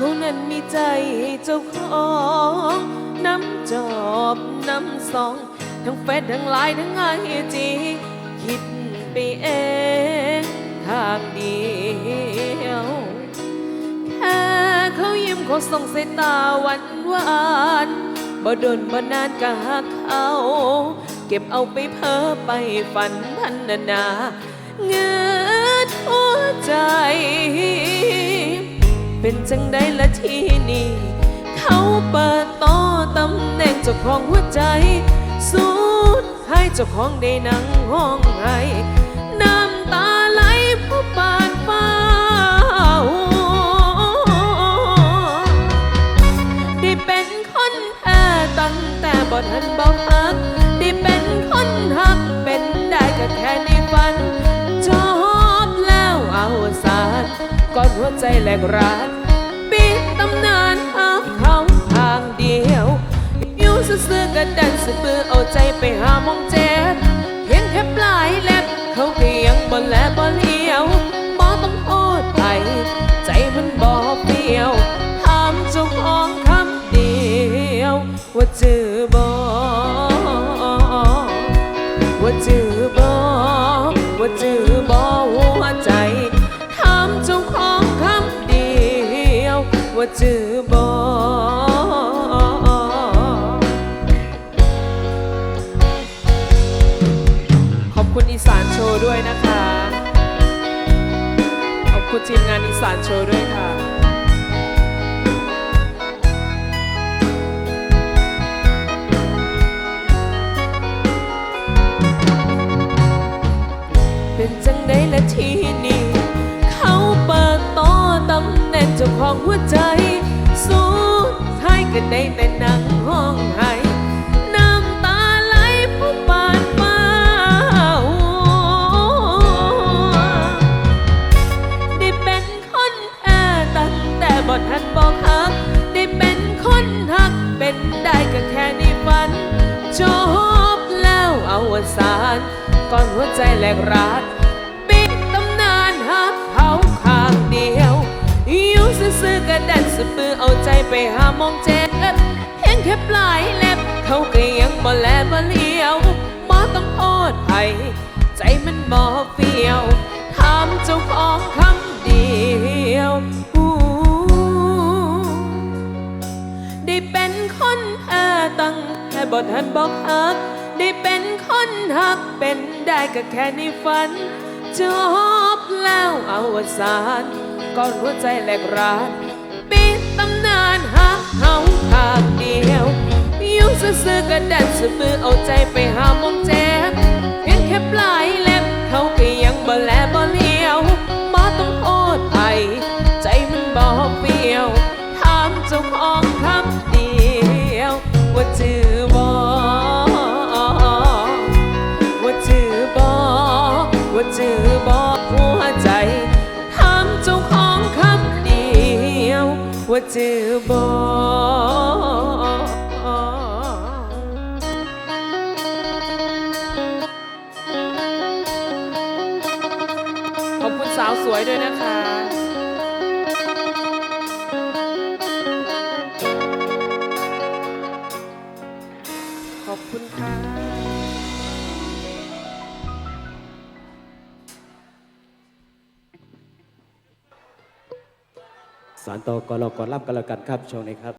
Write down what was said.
เขานั้นมีใจเจ้าของน้ำจอบน้ำสอง ทั้งเฟซทั้งไลน์ทั้งไอจีคิดไปเองทางเดียวแค่เขายิ้มเขาส่งสายตาหวานหวานบ่โดนบ่นานก็หักเขาเก็บเอาไปเพ้อไปฝันพันนานาเงืดหัวใจ เป็นจังได้ละที่นี่เขาเปิดโตอตำแหน่งเจ้าของหัวใจ สุดให้เจ้าของได้นั่งห้องไห้น้ำตาไหลผู้ปานฟ้าได้เป็นคนแพ้ตั้งแต่บ่ทันบอกฮักได้เป็นคนฮักเป็นได้ก็แค่ในฝันจบแล้วเอาสารก่อนหัวใจแหลกร้าน ปลายเล็บเขาก็ยังบ่แลบ่เลี้ยวบ่ต้องโอดไป ใจมันบ่เปียวถามเจ้าของคำเดียว ว่าจือบ่ว่าจือบ่ว่าจือบ่หัวใจถามเจ้าของคำเดียว ว่าจือบ คุณทีมงานอีสานโชว์ด้วยค่ะเป็นจังได้ละทีนี้เขาเปิดโตอตำแหน่งเจ้าของหัวใจสุดท้ายก็ได้แต่นั่งห้องห้น้ บอกฮัก ได้เป็นคนฮัก เป็นได้ก็แค่ในฝัน จบแล้วเอาวสานก่อนหัวใจแหลกราดปิดตำนานฮักเขาข้างเดียวอยู่ซื่อๆก็ดันสะปือเอาใจไปหามองเจ็บเห็นแค่ปลายเล็บ เขาก็ยังบ่แลบ่เลี้ยวบ่ต้องโทษไผใจมันบ่ เป็นคนแพ้ตั้งแต่บ่ทันบอกฮัก ได้เป็นคนฮักเป็นได้ก็แค่ในฝัน จบแล้วเอาวสานก่อนหัวใจแหลกร้านปิดตำนานฮักเฮาข้างเดียวอยู่ซื่อๆก็ดันสะบือเอาใจไปหามองเจ็บเพียงแค่ปลาย ว่าจือบอขอบคุณสาวสวยด้วยนะคะ สารต่อกรอกรล่ำกันแล้วกันครับช่วงนี้ครับ